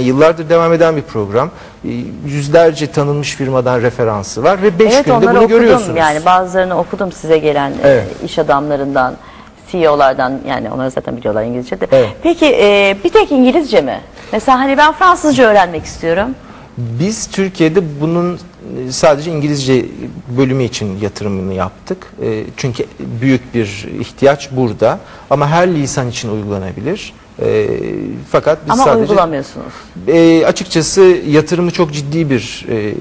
Yıllardır devam eden bir program. Ee, Yüzlerce tanınmış firmadan referansı var ve 5 Evet günde bunu okudum görüyorsunuz. yani bazılarını okudum size gelen e, Evet. iş adamlarından, CEO'lardan yani onları zaten biliyorlar İngilizce de. Evet. Peki e, bir tek İngilizce mi? Mesela hani ben Fransızca öğrenmek istiyorum. Biz Türkiye'de bunun e, sadece İngilizce bölümü için yatırımını yaptık. E, Çünkü büyük bir ihtiyaç burada. Ama her lisan için uygulanabilir. E, Fakat biz Ama sadece uygulamıyorsunuz. E, açıkçası yatırımı çok ciddi bir e,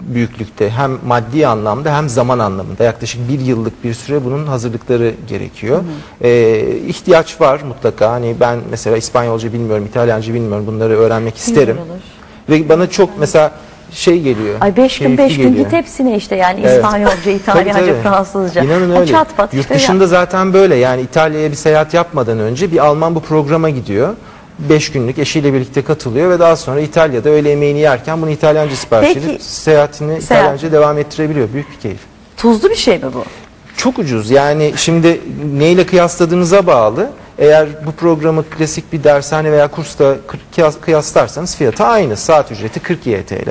büyüklükte hem maddi anlamda hem zaman anlamında yaklaşık bir yıllık bir süre bunun hazırlıkları gerekiyor. E, ihtiyaç var mutlaka hani ben mesela İspanyolca bilmiyorum İtalyanca bilmiyorum bunları öğrenmek isterim. Ve bana çok mesela şey geliyor. Ay beş gün beş gün git hepsine işte yani Evet. İspanyolca, İtalyanca, Tabii, tabii. Fransızca. İnanın öyle. Çat pat Yurt işte dışında zaten böyle yani İtalya'ya bir seyahat yapmadan önce bir Alman bu programa gidiyor. 5 günlük eşiyle birlikte katılıyor ve daha sonra İtalya'da öğle yemeğini yerken bunu İtalyanca sipariş Peki, edip seyahatini seyahat. İtalyanca devam ettirebiliyor. Büyük bir keyif. Tuzlu bir şey mi bu? Çok ucuz yani şimdi neyle kıyasladığınıza bağlı. Eğer bu programı klasik bir dershane veya kursta kıyas- kıyaslarsanız fiyatı aynı. Saat ücreti 40 YTL.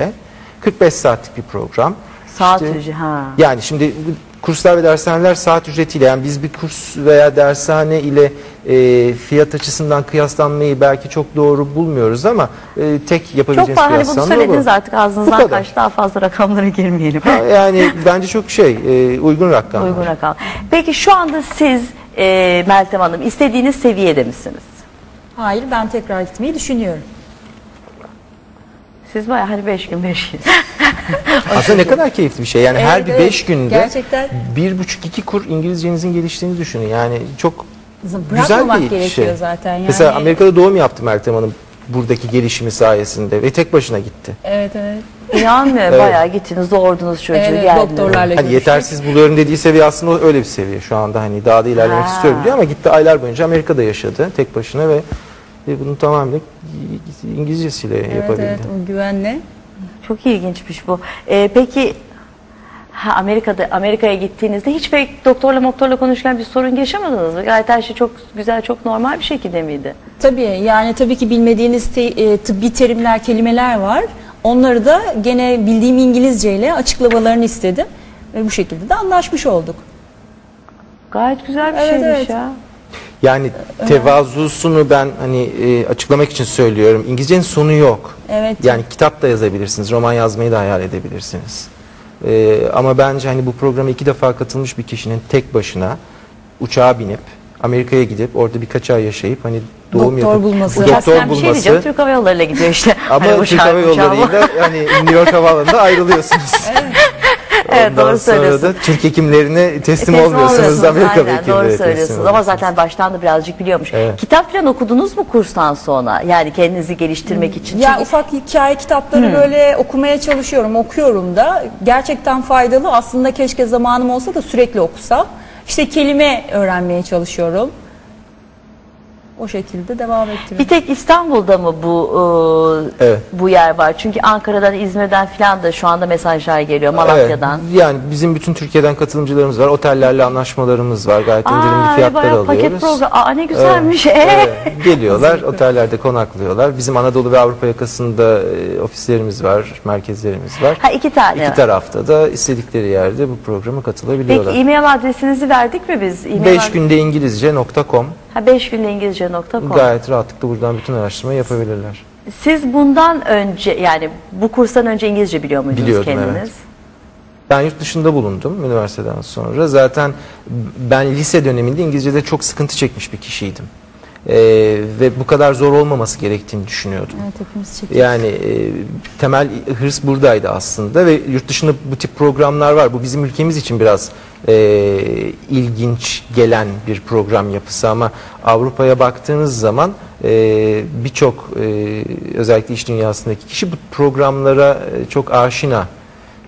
45 saatlik bir program. Saat İşte- ücreti ha. yani şimdi kurslar ve dershaneler saat ücretiyle yani biz bir kurs veya dershane ile e, fiyat açısından kıyaslanmayı belki çok doğru bulmuyoruz ama e, tek yapabileceğimiz Çok var hani bunu kıyaslanma söylediniz bu. artık ağzınızdan kaç daha fazla rakamlara girmeyelim. Ha, Yani bence çok şey e, uygun rakam. Uygun rakam. Peki şu anda siz e, Meltem Hanım istediğiniz seviyede misiniz? Hayır ben tekrar gitmeyi düşünüyorum. Siz bayağı hani 5 gün 5 gün. Aslında ne kadar keyifli bir şey. Yani her Evet, bir evet. 5 günde Gerçekten. bir buçuk iki kur İngilizcenizin geliştiğini düşünün. Yani çok güzel bir gerekiyor şey. zaten. Yani, Mesela Amerika'da doğum yaptı Meltem Hanım buradaki gelişimi sayesinde ve tek başına gitti. Evet evet. İnanmıyorum Evet. bayağı gittiniz doğurdunuz çocuğu Evet, geldiniz. doktorlarla Hani yetersiz buluyorum dediği seviye aslında öyle bir seviye şu anda hani daha da ilerlemek Ha. istiyorum diyor ama gitti aylar boyunca Amerika'da yaşadı tek başına ve, ve bunu tamamen İngilizcesiyle Evet yapabildi. evet o güvenle. Çok ilginçmiş bu. E, peki ha, Amerika'da Amerika'ya gittiğinizde hiç pek doktorla doktorla konuşurken bir sorun yaşamadınız mı? Gayet her şey çok güzel, çok normal bir şekilde miydi? Tabii yani tabii ki bilmediğiniz te- e, tıbbi terimler, kelimeler var. Onları da gene bildiğim İngilizce ile açıklamalarını istedim. Ve bu şekilde de anlaşmış olduk. Gayet güzel bir Evet, şeymiş evet. ya. Yani tevazusunu ben hani e, açıklamak için söylüyorum. İngilizcenin sonu yok. Evet. Yani kitap da yazabilirsiniz, roman yazmayı da hayal edebilirsiniz. E, ama bence hani bu programa iki defa katılmış bir kişinin tek başına uçağa binip Amerika'ya gidip orada birkaç ay yaşayıp hani doğum Doktor yapıp bulması. doktor ben bir şey diyeceğim. bulması Türk Hava Yolları'yla gidiyor işte. ama Hani Türk Hava. Yolları'yla hani New York Havaalanı'nda ayrılıyorsunuz. Evet, Ondan doğru sonra da Türk hekimlerine teslim, Teslim olmuyorsunuz. Amerika aynen, hekimlerine Doğru teslim söylüyorsunuz ama zaten baştan da birazcık biliyormuş. Evet. Kitap falan okudunuz mu kurstan sonra? Yani kendinizi geliştirmek için. Ya Çünkü- ufak hikaye kitapları böyle okumaya çalışıyorum, okuyorum da. Gerçekten faydalı. Aslında keşke zamanım olsa da sürekli okusam. İşte kelime öğrenmeye çalışıyorum. O şekilde devam ettiriyorum. Bir tek İstanbul'da mı bu e, Evet. bu yer var? Çünkü Ankara'dan, İzmir'den falan da şu anda mesajlar geliyor. Malatya'dan. Evet, yani bizim bütün Türkiye'den katılımcılarımız var. Otellerle anlaşmalarımız var. Gayet indirimli Aa, fiyatlar alıyoruz. paket program. Aa, ne güzelmiş. Evet, Ee? evet. Geliyorlar, otellerde konaklıyorlar. Bizim Anadolu ve Avrupa yakasında e, ofislerimiz var, merkezlerimiz var. Ha iki tane. İki tarafta da istedikleri yerde bu programa katılabiliyorlar. Peki e-mail adresinizi verdik mi biz? E-mail 5 ad- günde İngilizce.com Ha 5 günde İngilizce.com. gayet rahatlıkla buradan bütün araştırmayı yapabilirler. Siz bundan önce yani bu kurstan önce İngilizce biliyor muydunuz Biliyordum, kendiniz? evet. Ben yurt dışında bulundum üniversiteden sonra. Zaten ben lise döneminde İngilizce'de çok sıkıntı çekmiş bir kişiydim. Ee, ve bu kadar zor olmaması gerektiğini düşünüyordum. Evet hepimiz çekiyoruz. Yani e, temel hırs buradaydı aslında ve yurt dışında bu tip programlar var. Bu bizim ülkemiz için biraz e, ilginç gelen bir program yapısı ama Avrupa'ya baktığınız zaman e, birçok e, özellikle iş dünyasındaki kişi bu programlara e, çok aşina.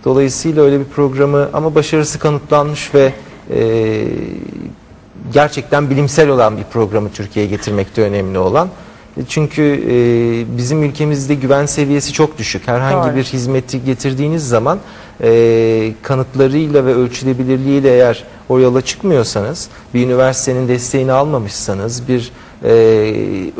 Dolayısıyla öyle bir programı ama başarısı kanıtlanmış ve e, gerçekten bilimsel olan bir programı Türkiye'ye getirmekte önemli olan. E, Çünkü e, bizim ülkemizde güven seviyesi çok düşük. Herhangi Doğru. bir hizmeti getirdiğiniz zaman e, kanıtlarıyla ve ölçülebilirliğiyle eğer o yola çıkmıyorsanız, bir üniversitenin desteğini almamışsanız, bir e,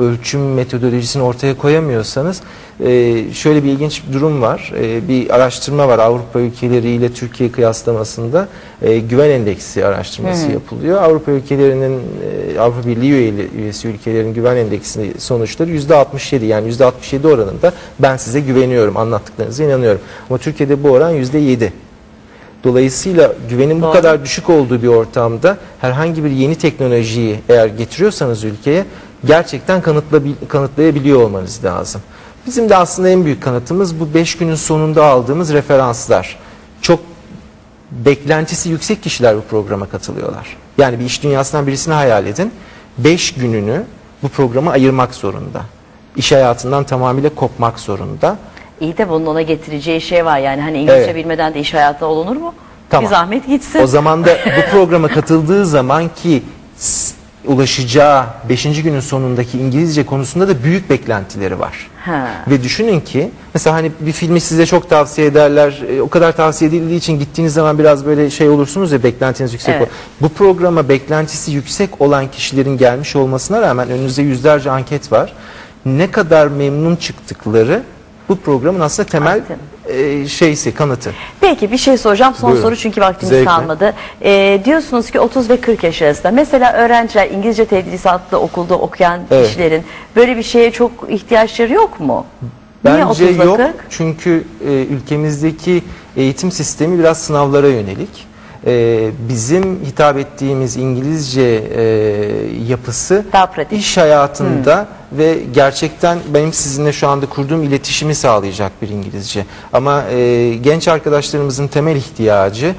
ölçüm metodolojisini ortaya koyamıyorsanız e, şöyle bir ilginç bir durum var. E, bir araştırma var Avrupa ülkeleriyle Türkiye kıyaslamasında e, güven endeksi araştırması yapılıyor. Avrupa ülkelerinin e, Avrupa Birliği üyeli- üyesi ülkelerin güven endeksi sonuçları %67 yani %67 oranında ben size güveniyorum anlattıklarınıza inanıyorum. Ama Türkiye'de bu oran %7. Dolayısıyla güvenin bu Doğru. kadar düşük olduğu bir ortamda herhangi bir yeni teknolojiyi eğer getiriyorsanız ülkeye gerçekten kanıtla- kanıtlayabiliyor olmanız lazım. Bizim de aslında en büyük kanıtımız bu 5 günün sonunda aldığımız referanslar. Çok beklentisi yüksek kişiler bu programa katılıyorlar. Yani bir iş dünyasından birisini hayal edin. 5 gününü bu programa ayırmak zorunda. İş hayatından tamamıyla kopmak zorunda. İyi de bunun ona getireceği şey var yani hani İngilizce Evet. bilmeden de iş hayatına olunur mu? Tamam. Bir zahmet gitsin. O zaman da bu programa katıldığı zaman ki s- ulaşacağı 5. günün sonundaki İngilizce konusunda da büyük beklentileri var. Ha. Ve düşünün ki mesela hani bir filmi size çok tavsiye ederler. e, O kadar tavsiye edildiği için gittiğiniz zaman biraz böyle şey olursunuz ya beklentiniz yüksek. Evet. ol- Bu programa beklentisi yüksek olan kişilerin gelmiş olmasına rağmen önünüzde yüzlerce anket var. Ne kadar memnun çıktıkları bu programın aslında temel e, şeysi kanıtı. Peki bir şey soracağım son Buyurun. soru çünkü vaktimiz Zevkle. kalmadı. Ee, diyorsunuz ki 30 ve 40 yaş arasında mesela öğrenciler İngilizce tedrisatlı okulda okuyan Evet. kişilerin böyle bir şeye çok ihtiyaçları yok mu? Niye Bence 30 ve yok 40? çünkü e, ülkemizdeki eğitim sistemi biraz sınavlara yönelik. E, bizim hitap ettiğimiz İngilizce e, yapısı iş hayatında ve gerçekten benim sizinle şu anda kurduğum iletişimi sağlayacak bir İngilizce. Ama e, genç arkadaşlarımızın temel ihtiyacı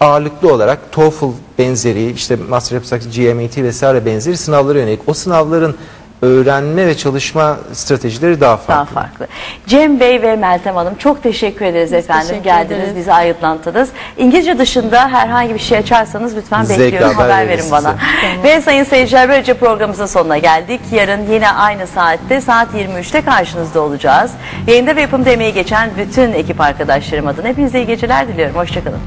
ağırlıklı olarak TOEFL benzeri işte Master yapsak GMAT vesaire benzeri sınavlara yönelik. O sınavların öğrenme ve çalışma stratejileri daha farklı. Daha farklı. Cem Bey ve Meltem Hanım çok teşekkür ederiz efendim. teşekkür Geldiniz, ederiz. bizi aydınlattınız. İngilizce dışında herhangi bir şey açarsanız lütfen Zevkle bekliyorum. haber Haber verin bana. size. Ve sayın seyirciler böylece programımızın sonuna geldik. Yarın yine aynı saatte saat 23'te karşınızda olacağız. Yayında ve yapımda emeği geçen bütün ekip arkadaşlarım adına hepinize iyi geceler diliyorum. Hoşçakalın.